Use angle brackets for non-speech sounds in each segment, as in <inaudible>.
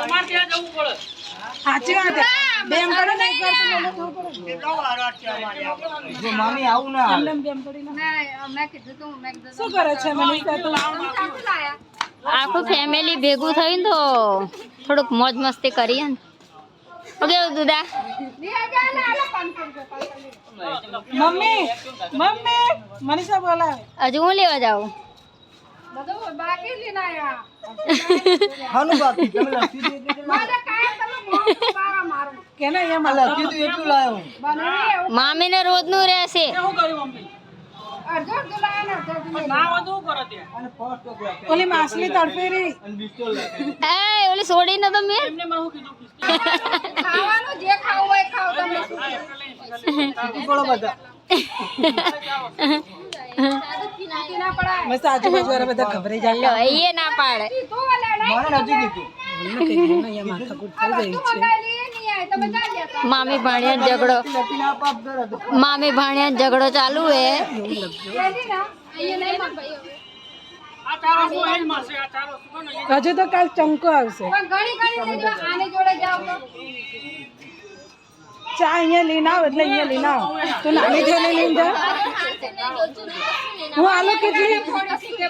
તમારે ત્યાં જવું પડે સાચી વાત છે. બેમ પડે નહીં કરતું મને જવું પડે. જો મામી આવું ના હાલે. બેમ પડી ના. મેં મેં કીધું તું મેં કીધું શું કરે છે મને તું આખું ફેમિલી ભેગું થઈને તો થોડુંક મોજ મસ્તી કરીએ ને શું કેવું દુદા લીયા જા ને આલો 500 રૂપિયા મમ્મી મમ્મી મનીષા બોલાવે હજુ હું લેવા જાઉં બધું બાકી લઈને હાનું બાકી તમે લખી દીધું મારે કાંઈ તમે મોં મારા મારું. કે ને એમ આ લખી દીધું એટલું લાયો હું. બનાવી એવું મામીને રોજનું રહેશે. શું કર્યું મમ્મી? ને ના ઓલી માછલી એ ઓલી સોડી ને મેં એમને મને શું કીધું ખાવાનું જે ખાવું હોય ખાવ તમે. બોલો બધા. <laughs> ના મસ્ત આજુબાજુ વાળા બધા ખબરે જાય એ ના પાડે મામી ભાણિયા ઝઘડો. મામી ભાણિયા ઝઘડો ચાલુ હે. હજુ તો કાલ ચંકો આવશે. ચા અહીંયા લઈને આવ એટલે અહીંયા લઈને આવ તું નાની થેલી લઈને જા હું આલુ કેટલી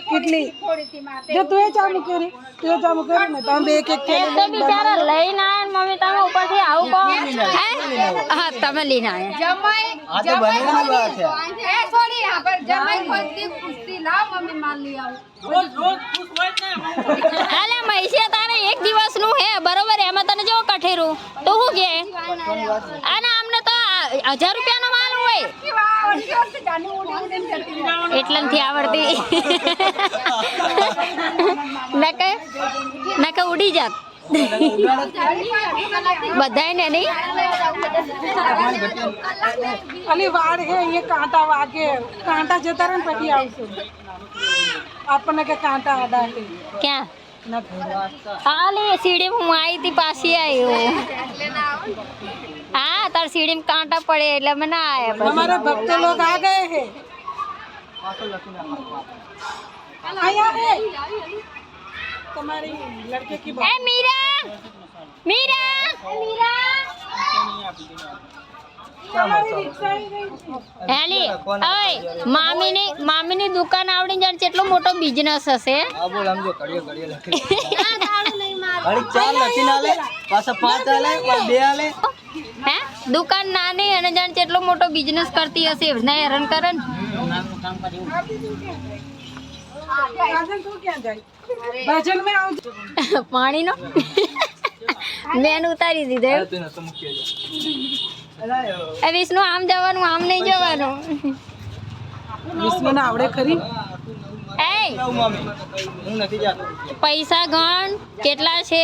કેટલી થોડીથી માટે જો તું એ ચા મૂકેલી તું એ ચા મૂકેલી ને તમે બે એક એક એક તો બિચારા લઈને આયા ને મમ્મી તમે ઉપરથી આવું કહો હે? હા તમે લઈને આયા જમાઈ આ તો બનેલી વાત છે એ સોરી હા પર જમાઈ ખોદતી પૂછતી લાવ મમ્મી માલ લઈ આવું રોજ રોજ ખુશ હોય જ ને અલે મૈસે તારે એક દિવસનું હે બરોબર એમાં તને જેવો કઠેરું તો શું કે અને અમને તો હજાર રૂપિયાનો માલ હોય. એટલે નથી આવડતી નકે નકે ઉડી જાત. બધાય ને નહીં? અલી વાડ હે એ કાંટા વાગે. કાંટા જતા રહે ને પછી આવશે. આપણને કે કાંટા આડા ક્યાં? હાલે સીડી હું આવી હતી પાછી આવ્યો હા? તાર સીડી કાંટા પડે એટલે અમે ના આવ્યા પછી. हमारे भक्त लोग आ गए हैं आया है तुम्हारी लड़के की એ મીરા મીરા મીરા हमारी रिक्शा ही गई थी હેલી ઓય મામીની મામીની દુકાન આવડી જાણ કેટલો મોટો બિઝનેસ હશે આ બોલ સમજો ઘડીએ ઘડીએ લખી ઘડી ચાર લખીને આલે પાછા પાંચ આલે પાછા બે આલે હે દુકાન નાની અને જાણ કેટલો મોટો બિઝનેસ કરતી હશે એમને હેરાન કરે ને. પાણી નો મેન ઉતારી દીધો એ વિષ્ણુ આમ જવાનું આમ નહીં જવાનું. વિષ્ણુને આવડે ખરી? પૈસા ગણ કેટલા છે?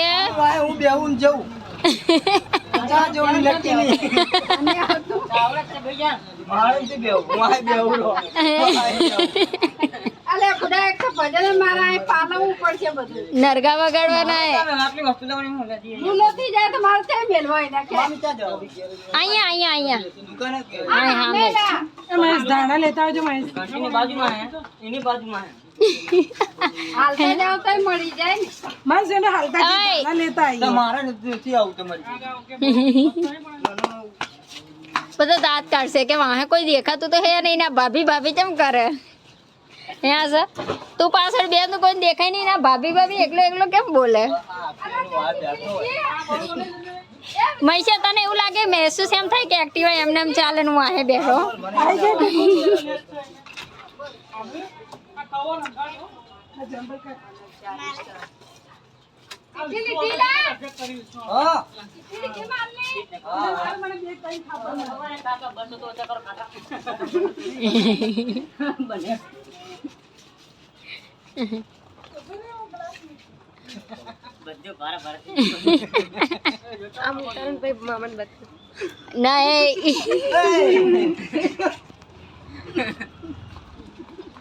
હું બેહું જઉં. <laughs> પચાસ જોડી લખી માણસ બેવું મારે બેવું નરગા વગાડવાના અહીંયા અહીંયા અહીંયા. લેતા આવજો એની બાજુમાં બધા દાંત કાઢશે કે વાહે કોઈ દેખાતું તો હે નહીં ના ભાભી ભાભી કેમ કરે ત્યાં સર તું પાછળ બે નું કોઈ દેખાય નહીં ના ભાભી ભાભી એકલો એકલો કેમ બોલે મહીષા તને એવું લાગે મહેસૂસ એમ થાય કે એક્ટિવા એમને એમ ચાલે હું આહે બેઠો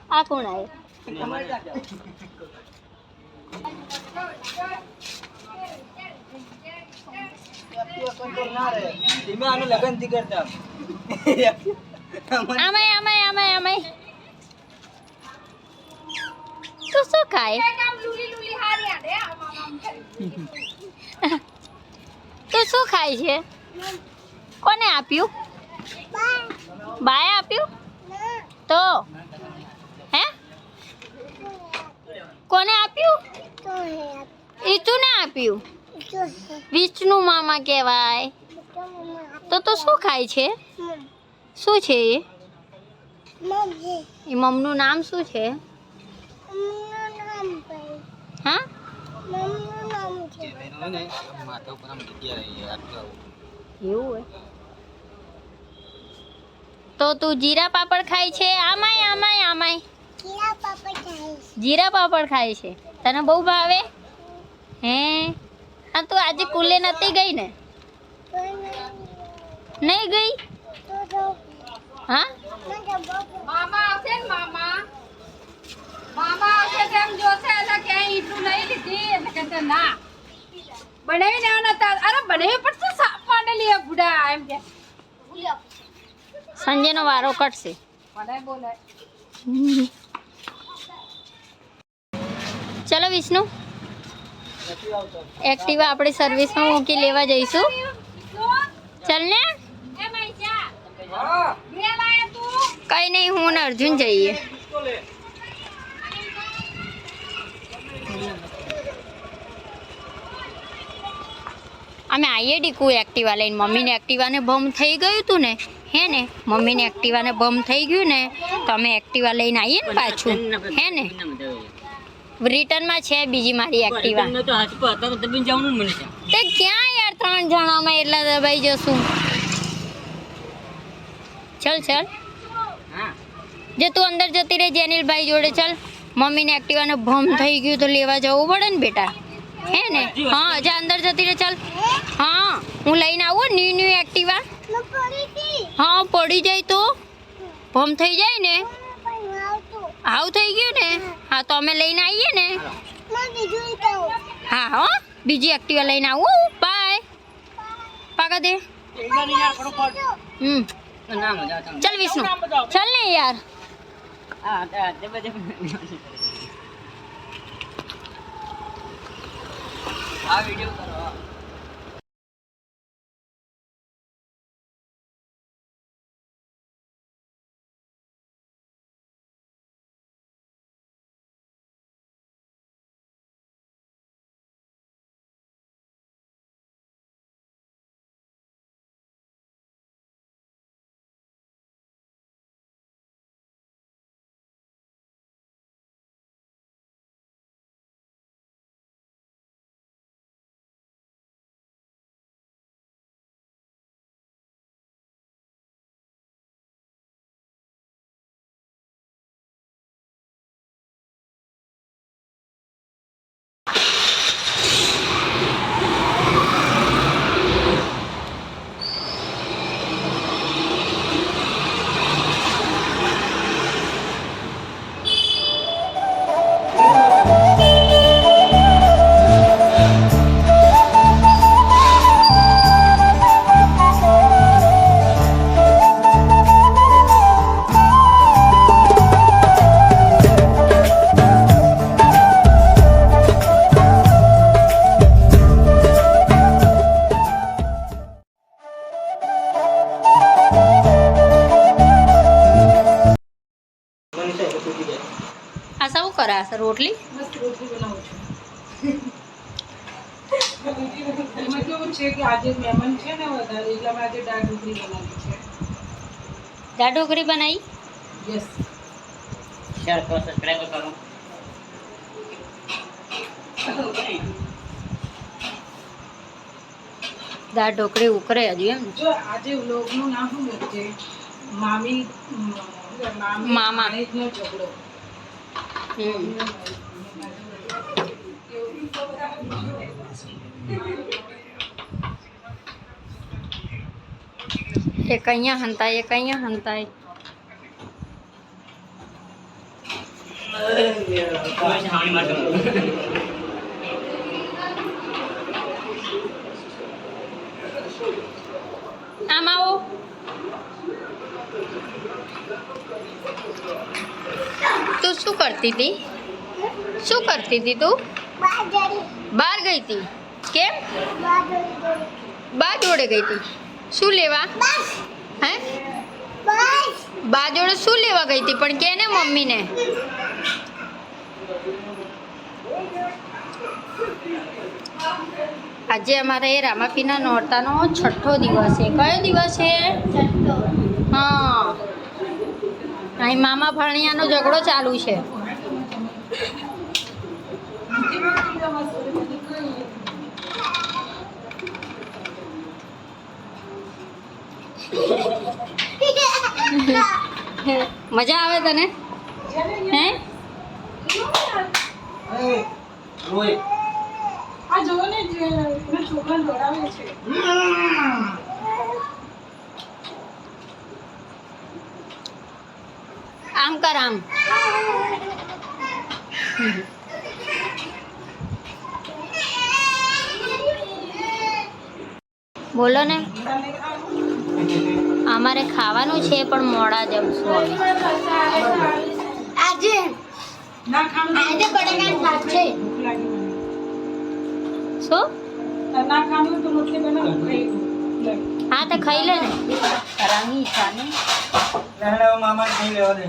આ કોણ આવ્યું ધીમે આનું લગનથી કરતા આમાય. આમાય આમાય ખાય? તું શું ખાય છે? કોને આપ્યું? બાય આપ્યું? તો હે કોને આપ્યું? ઈચુને આપ્યું. વિષ્ણુ મામા કહેવાય. તો તો શું ખાય છે? શું છે એ? એ મમનું નામ શું છે? હા? એવું હોય? તો તું જીરા પાપડ ખાય છે? આમાંય આમાંય આમાંય. જીરા પાપડ ખાય છે. તને બહુ ભાવે? હે? હા તું આજે કુલે નથી ગઈ ને? નહીં. ગઈ? હા? મામા આવશે ને મામા? મામા આવશે તો જોશે એટલે કે ઈટલું નહીં લીધી. એટલે કહેશે ના. બનાવી લેવાના હતા. અરે બનાવી પડશે સાપ માંડેલી એ બુડા એમ કે. સંજયનો વારો કટશે બોલાય બોલાય ચલો વિષ્ણુ. એક્ટિવા આપણી સર્વિસમાં મૂકી લેવા જઈશું. ચાલ ને. તું કઈ નહીં હું ને અર્જુન જઈએ. અમે આવીએ ડીકુ એક્ટિવા લઈને. મમ્મીને એક્ટિવાને બમ થઈ ગયું હતું ને, હે ને? મમ્મીને એક્ટિવાને બમ થઈ ગયું ને, તો અમે એક્ટિવા લઈને આવીએ ને પાછું. હે ને? રિટર્નમાં છે બીજી મારી એક્ટિવા તે ક્યાં યાર ત્રણ જણામાં એટલા દબાઈ જશું. ચલ ચલ. જે તું અંદર જતી રહે જેનિલભાઈ જોડે ચલ. મમ્મીને એક્ટિવાનો ભમ થઈ ગયું તો લેવા જવું પડે ને બેટા? હે ને? હા જા અંદર જતી રહે ચાલ. હા હું લઈને આવું ન્યુ ન્યુ એક્ટિવા હા પડી જાય તો? ભમ થઈ જાય ને? આવું થઈ ગયું ને? હા તો અમે લઈને આવીએ ને. હા હો. બીજી એક્ટિવા લઈને આવું. બાય પાકા દે. હમ. ચલ વિષ્ણુ. ચલ ને યાર. આ વીડિયો કરો. એમાં કેવું છે કે આજે મહેમાન છે ને વધારે એટલે અમે આજે દાળ ઢોકળી બનાવી? છે દાળ ઢોકળી બનાવી યસ શેર કરો સબસ્ક્રાઇબ કરો. દાળ ઢોકળી ઉકરે હજુ એમ ને? જો આજે વ્લોગનું નામ શું છે? મામી ઉમ, મામી મામા. ભાણેજનો ઝઘડો. હમ. એક અહીંયા હંતાય એક અહીંયા હંતાય આમ આવો તું શું કરતી હતી શું કરતી હતી તું બહાર ગઈ હતી કેમ? બા જોડે ગઈ હતી શું લેવા? હે? બા જોડે શું લેવા ગઈ હતી પણ કે ને મમ્મીને? આજે અમારે રામાપીના નોરતાનો છઠ્ઠો દિવસ છે. કયો દિવસ છે? હા. અહીં મામા ભાણિયાનો ઝઘડો ચાલુ છે. મજા આવે તને? હે? રોય. આ જોવો ને જે દોડાવે છે. આમ કર આમ. બોલો ને. અમારે ખાવાનું છે પણ મોડા જમશું આજે આજે બટાકાનું શાક છે. શું? હા તો ખાઈ લે ને. કરાંગી ઈચ્છા રહેણે મામા નહીં લેવા દે.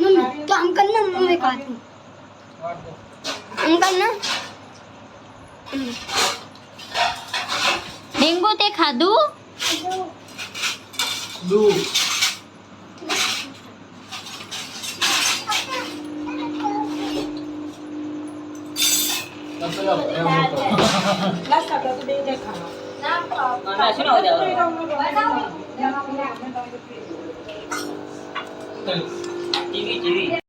મમ્મી તો અંકલ ને મમ્મી ખાતું. અંકલ ને. એ વધારે રમવા બનાવો. જીવી જીવી